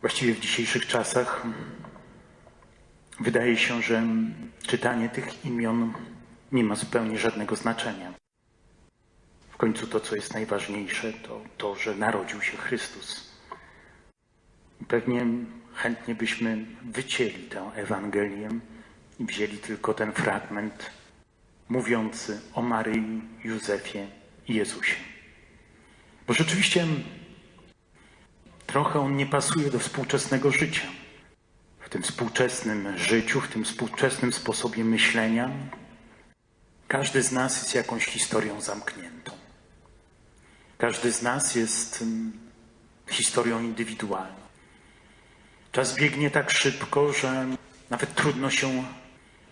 Właściwie w dzisiejszych czasach wydaje się, że czytanie tych imion nie ma zupełnie żadnego znaczenia. W końcu to, co jest najważniejsze, to to, że narodził się Chrystus. Pewnie chętnie byśmy wycięli tę Ewangelię i wzięli tylko ten fragment mówiący o Maryi, Józefie i Jezusie. Bo rzeczywiście trochę on nie pasuje do współczesnego życia. W tym współczesnym życiu, w tym współczesnym sposobie myślenia, każdy z nas jest jakąś historią zamkniętą. Każdy z nas jest mm, historią indywidualną. Czas biegnie tak szybko, że nawet trudno się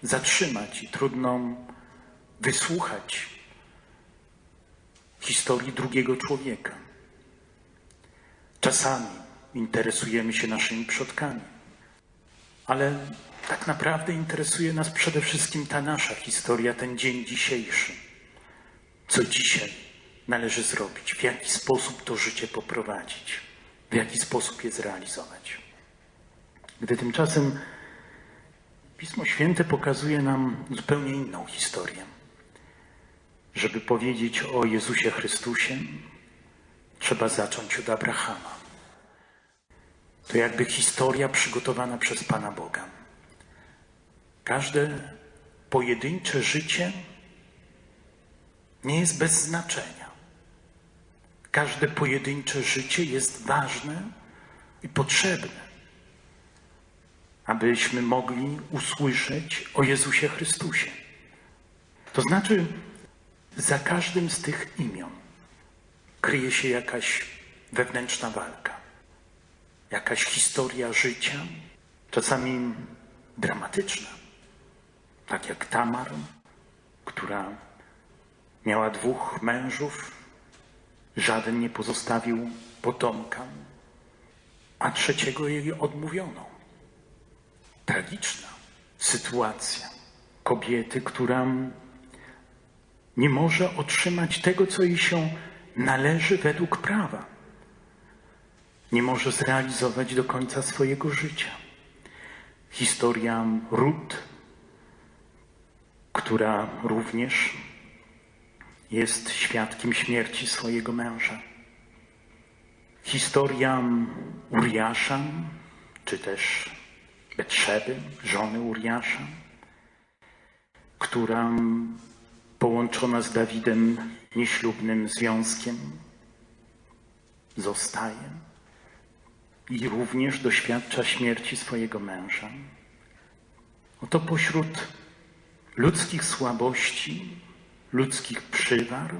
zatrzymać i trudno wysłuchać historii drugiego człowieka. Czasami interesujemy się naszymi przodkami, ale tak naprawdę interesuje nas przede wszystkim ta nasza historia, ten dzień dzisiejszy. Co dzisiaj należy zrobić, w jaki sposób to życie poprowadzić, w jaki sposób je zrealizować. Gdy tymczasem Pismo Święte pokazuje nam zupełnie inną historię. Żeby powiedzieć o Jezusie Chrystusie, trzeba zacząć od Abrahama. To jakby historia przygotowana przez Pana Boga. Każde pojedyncze życie nie jest bez znaczenia. Każde pojedyncze życie jest ważne i potrzebne, abyśmy mogli usłyszeć o Jezusie Chrystusie. To znaczy, za każdym z tych imion kryje się jakaś wewnętrzna walka, jakaś historia życia, czasami dramatyczna, tak jak Tamar, która miała dwóch mężów, żaden nie pozostawił potomka, a trzeciego jej odmówiono. Tragiczna sytuacja kobiety, która nie może otrzymać tego, co jej się należy według prawa. Nie może zrealizować do końca swojego życia. Historia Rut, która również jest świadkiem śmierci swojego męża. Historia Uriasza, czy też Betrzeby, żony Uriasza, która połączona z Dawidem nieślubnym związkiem zostaje i również doświadcza śmierci swojego męża. Oto pośród ludzkich słabości, ludzkich przywar,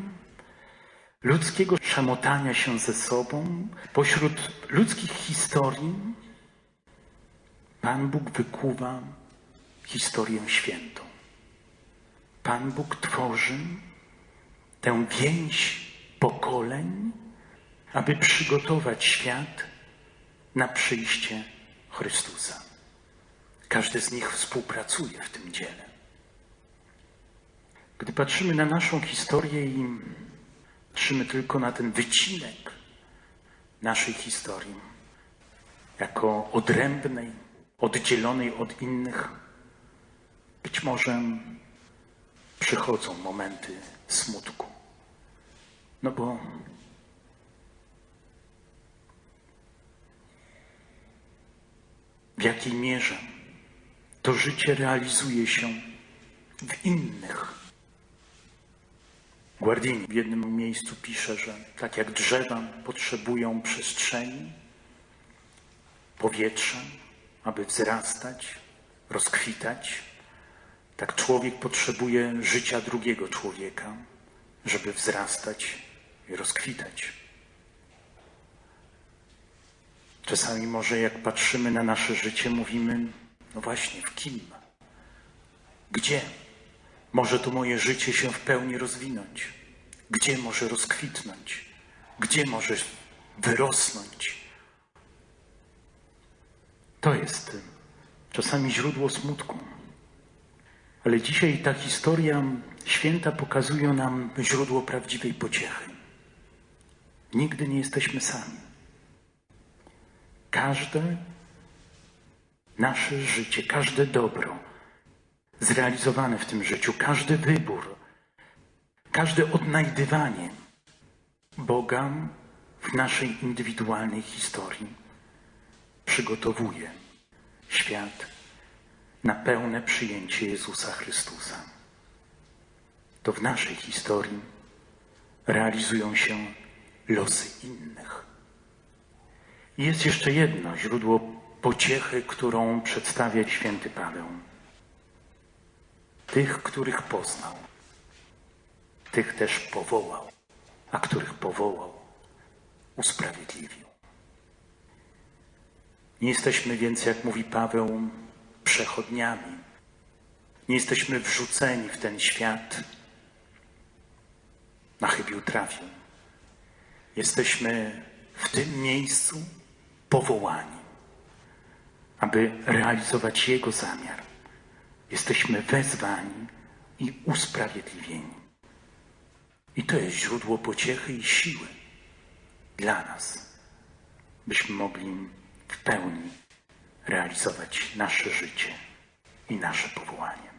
ludzkiego szamotania się ze sobą, pośród ludzkich historii, Pan Bóg wykuwa historię świętą. Pan Bóg tworzy tę więź pokoleń, aby przygotować świat na przyjście Chrystusa. Każdy z nich współpracuje w tym dziele. Gdy patrzymy na naszą historię i patrzymy tylko na ten wycinek naszej historii, jako odrębnej, oddzielonej od innych, być może przychodzą momenty smutku. No bo w jakiej mierze to życie realizuje się w innych. Guardini w jednym miejscu pisze, że tak jak drzewa potrzebują przestrzeni, powietrza, aby wzrastać, rozkwitać, tak człowiek potrzebuje życia drugiego człowieka, żeby wzrastać i rozkwitać. Czasami może jak patrzymy na nasze życie, mówimy, no właśnie, w kim? Gdzie może to moje życie się w pełni rozwinąć? Gdzie może rozkwitnąć? Gdzie może wyrosnąć? To jest czasami źródło smutku. Ale dzisiaj ta historia święta pokazuje nam źródło prawdziwej pociechy. Nigdy nie jesteśmy sami. każde nasze życie, każde dobro zrealizowane w tym życiu, każdy wybór, każde odnajdywanie Boga w naszej indywidualnej historii przygotowuje świat na pełne przyjęcie Jezusa Chrystusa. To w naszej historii realizują się losy innych. I Jest jeszcze jedno źródło pociechy, którą przedstawia święty Paweł. Tych, których poznał, tych też powołał, a których powołał, usprawiedliwił. Nie jesteśmy więc, jak mówi Paweł, przechodniami. Nie jesteśmy wrzuceni w ten świat na chybił trafił. Jesteśmy w tym miejscu powołani, aby realizować Jego zamiar. Jesteśmy wezwani i usprawiedliwieni. I to jest źródło pociechy i siły dla nas, byśmy mogli w pełni realizować nasze życie i nasze powołanie.